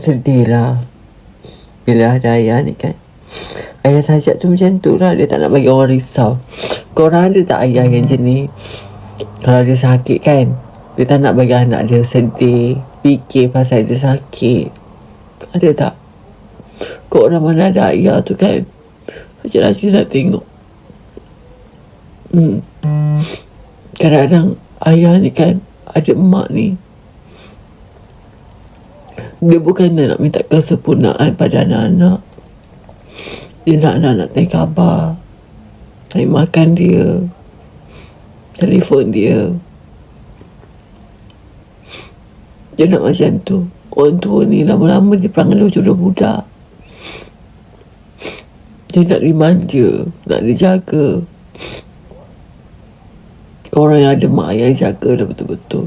sedih lah bila ada ayah ni kan. Ayah sajak tu macam tu lah. Dia tak nak bagi orang risau. Korang ada tak ayah yang macam ni kalau dia sakit kan. Dia tak nak bagi anak dia sedih. Fikir pasal dia sakit. Ada tak? Kau orang mana ada ayah tu kan. Macam lagi nak tengok. Hmm. kadang-kadang ayah ni kan. Ada emak ni dia bukan nak minta kesempurnaan pada anak-anak. Dia nak anak-anak tanya khabar tanya makan dia telefon dia. Dia nak macam tu. Orang tua ni lama-lama dia perangai macam budak-budak dia nak dimanja nak dijaga orang yang ada mak yang jaga dah betul-betul.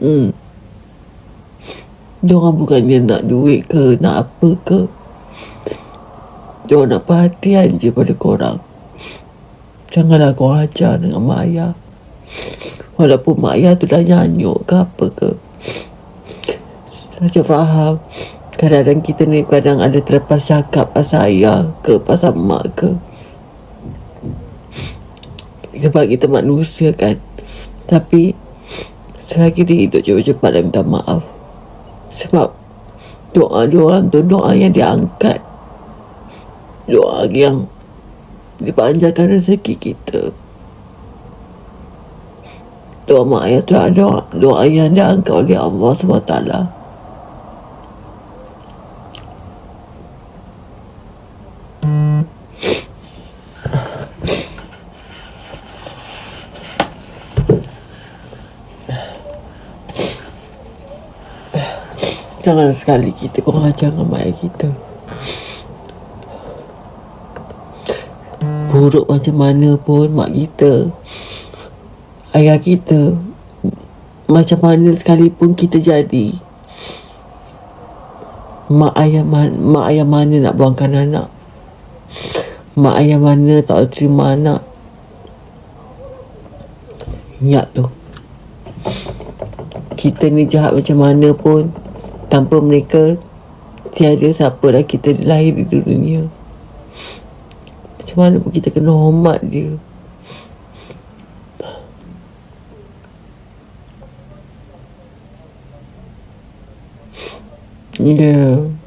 Hmm Diorang bukannya nak duit ke Nak apa ke. Diorang nak perhatian je pada korang. Janganlah kau ajar dengan mak ayah. Walaupun mak ayah tu dah nyanyuk ke apa ke. Saya faham. Kadang-kadang kita ni kadang ada terlepas cakap pasal ayah ke pasal mak ke. Sebab kita manusia kan. Tapi Selagi dia hidup cepat-cepat dan minta maaf sebab doa orang tu doa yang diangkat. Doa yang dipanjangkan rezeki kita. Doa mak ayah tu ada doa yang diangkat oleh Allah SWT. Jangan sekali kita kurang ajar dengan mak kita. Buruk macam mana pun mak kita. Ayah kita. Macam mana sekalipun kita jadi. Mak ayah, man, mak ayah mana nak buangkan anak. Mak ayah mana tak terima anak. Ingat tu. Kita ni jahat macam mana pun tanpa mereka tiada siapa dah kita lahir di dunia macam mana pun kita kena hormat dia. Yeah.